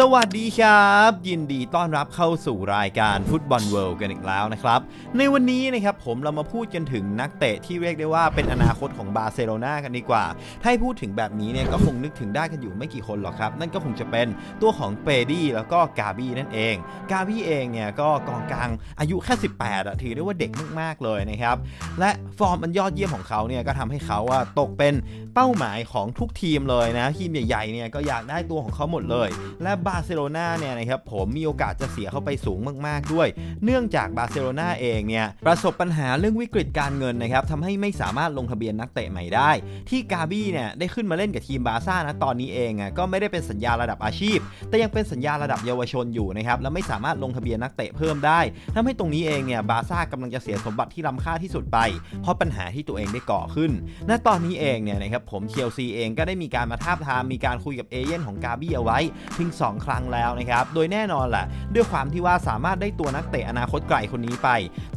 สวัสดีครับ ยินดีต้อนรับเข้าสู่รายการฟุตบอลเวิลด์กันอีกแล้วนะครับ ในวันนี้นะครับผมเรามาพูดกันถึงนักเตะที่เรียกได้ว่าเป็นอนาคตของบาร์เซโลนากันดีกว่า ถ้าพูดถึงแบบนี้เนี่ยก็คงนึกถึงได้กันอยู่ไม่กี่คนหรอกครับ นั่นก็คงจะเป็นตัวของเปดี้แล้วก็กาบี้นั่นเอง กาบี้เองเนี่ยก็กองกลางอายุแค่ 18อะถือได้ว่าเด็กมากๆเลยนะครับและฟอร์มมันยอดเยี่ยมของเขาเนี่ยก็ทำให้เขาอะตกเป็นเป้าหมายของทุกทีมเลยนะทีมใหญ่ๆเนี่ยก็อยากได้ตัวของเขาหมดเลย และบาร์เซโลนาเนี่ยนะครับผมมีโอกาสจะเสียเข้าไปสูงมาก ๆ ด้วย เนื่องจากบาร์เซโลนาเองเนี่ยประสบปัญหาเรื่องวิกฤตการเงินนะครับทำให้ไม่สามารถลงทะเบียนนักเตะใหม่ได้ ที่กาบี้เนี่ยได้ขึ้นมาเล่นกับทีมบาร์ซ่านะตอนนี้เองอะก็ไม่ได้เป็นสัญญาระดับอาชีพ แต่ยังเป็นสัญญาระดับเยาวชนอยู่นะครับและไม่สามารถลงทะเบียนนักเตะเพิ่มได้ทำให้ตรงนี้เองเนี่ยบาร์ซ่ากำลังจะเสียสมบัติที่ล้ำค่าที่สุดไป เพราะปัญหาที่ตัวเองได้ก่อขึ้น ณ ตอนนี้เองเนี่ยนะครับผมเชลซีเองก็ได้มีการมาทาบทามมีการคุยกับเอเย่นของกาบี้เอาไว้ถึง 2ครั้งแล้วนะครับ โดยแน่นอนแหละด้วยความที่ว่าสามารถได้ตัวนักเตะอนาคตไกลคนนี้ไป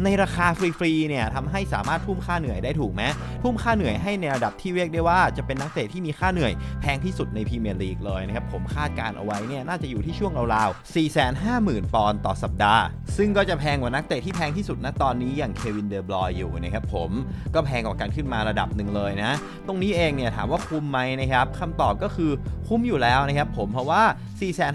ในราคาฟรีๆเนี่ยทำให้สามารถทุ่มค่าเหนื่อยได้ถูกไหมทุ่มค่าเหนื่อยให้ในระดับที่เรียกได้ว่าจะเป็นนักเตะที่มีค่าเหนื่อยแพงที่สุดในพรีเมียร์ลีกเลยนะครับผมคาดการเอาไว้เนี่ยน่าจะอยู่ที่ช่วงราวๆ 450,000 ปอนด์ต่อสัปดาห์ ซึ่งก็จะแพงกว่านักเตะที่แพงที่สุดณตอนนี้อย่างเควินเดอร์บลอยอยู่นะครับผมก็แพงกว่ากันขึ้นมาระดับหนึ่งเลยนะ ตรงนี้เองเนี่ยถามว่าคุ้มไหมนะครับคำตอบก็คือคุ้มอยู่แล้วนะครับผมเพราะว่า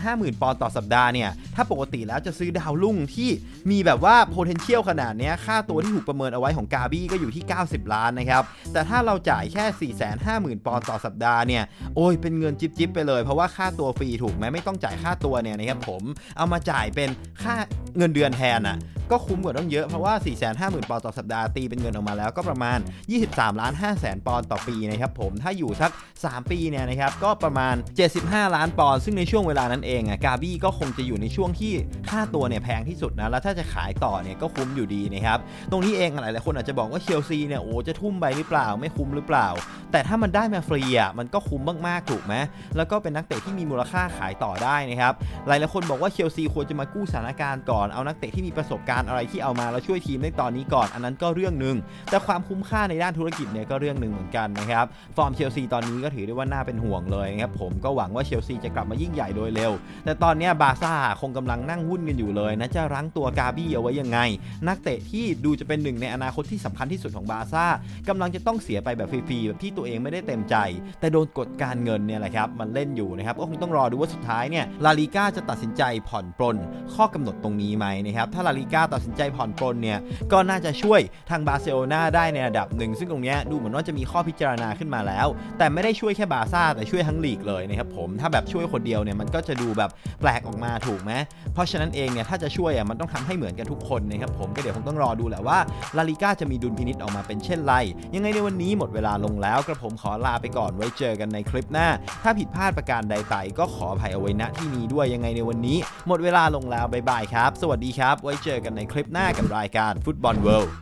450,000 ปอนด์ต่อสัปดาห์เนี่ย ถ้าปกติแล้วจะซื้อดาวรุ่งที่มีแบบว่า potential ขนาดนี้ค่าตัวที่ถูกประเมินเอาไว้ของกาบี้ก็อยู่ที่ 90 ล้านนะครับ แต่ถ้าเราจ่ายแค่ 450,000 ปอนด์ต่อสัปดาห์เนี่ย โอ้ยเป็นเงินจิบจิบๆไปเลย เพราะว่าค่าตัวฟรีถูกไหมไม่ต้องจ่ายค่าตัวเนี่ยนะครับผม เอามาจ่ายเป็นค่า เงินเดือนแทนอะก็คุ้มกว่าต้องเยอะเพราะว่า 450,000 ปอนด์ต่อสัปดาห์ตีเป็นเงินออกมาแล้วก็ประมาณ 23 ล้าน5แสนปอนด์ต่อปีนะครับผมถ้าอยู่สัก 3 ปีเนี่ยนะครับก็ประมาณ 75 ล้านปอนด์ซึ่งในช่วงเวลานั้นเองอะกาบี้ก็คงจะอยู่ในช่วงที่ค่าตัวเนี่ยแพงที่สุดนะแล้วถ้าจะขายต่อเนี่ยก็คุ้มอยู่ดีนะครับตรงนี้เองหลายๆคนอาจจะบอกว่าเชลซีเนี่ยโอ้จะทุ่มไปหรือเปล่าไม่คุ้มหรือเปล่า แต่ถ้ามันได้มาฟรีอะมันก็คุ้มมากๆถูกไหมแล้วก็เป็นนักเตะที่มีมูลค่าขายต่อได้นะครับหลายๆคนบอกว่าเชลซีควรจะมากู้สถานการณ์ก่อนเอานักเตะที่มีประสบการณ์อะไรที่เอามาแล้วช่วยทีมในตอนนี้ก่อน อันนั้นก็เรื่องหนึ่งแต่ความคุ้มค่าในด้านธุรกิจเนี่ยก็เรื่องหนึ่งเหมือนกันนะครับฟอร์มเชลซีตอนนี้ก็ถือได้ว่าน่าเป็นห่วงเลยครับผมก็หวังว่าเชลซีจะกลับมายิ่งใหญ่โดยเร็ว แต่ตอนนี้บาร์ซ่าคงกำลังนั่งวุ่นกันอยู่เลยนะจะรั้งตัวกาบี้เอาไว้ยังไง นักเตะที่ดูจะเป็นหนึ่งในอนาคตที่สำคัญที่สุดของบาร์ซ่ากำลังจะต้องเสียไปแบบฟรีๆแบบที่ตัวเองไม่ได้เต็มใจ แต่โดนกดการเงินเนี่ยแหละครับมันเล่นอยู่นะครับก็คงต้องรอดูว่าสุดท้ายเนี่ยลาลิก้าจะตัดสินใจผ่อนปลนข้อกำหนดตรงนี้ไหมนะครับ ถ้าลาลิก้าตัดสินใจผ่อนปลนเนี่ย ก็น่าจะช่วยทางบาร์เซโลนาได้ในระดับหนึ่ง ซึ่งตรงเนี้ยดูเหมือนว่าจะมีข้อพิจารณาขึ้นมาแล้ว แต่ไม่ได้ช่วยแค่บาร์ซ่าแต่ช่วยทั้งลีกเลยนะครับผม ถ้าแบบช่วยคนเดียวเนี่ยมันก็จะดูแบบแปลกออกมาถูกไหมเพราะฉะนั้นเองเนี่ยถ้าจะช่วยอะมันต้องทำให้เหมือนกันทุกคนนะครับผม ก็เดี๋ยวคงต้องรอดูแหละว่าลาลิก้าจะมีดุลพินิษออกมาเป็นเช่นไร ยังไงในวันนี้หมดเวลาลงแล้วกระผมขอลาไปก่อนไว้เจอกันในคลิปหน้า ถ้าผิดพลาดประการใดไปก็ขออภัยเอาไว้ณที่นี้ด้วยยังไงในวันนี้ หมดเวลาลงแล้วบายบายครับสวัสดีครับ ไว้เจอกันในคลิปหน้ากับรายการฟุตบอลเวิลด์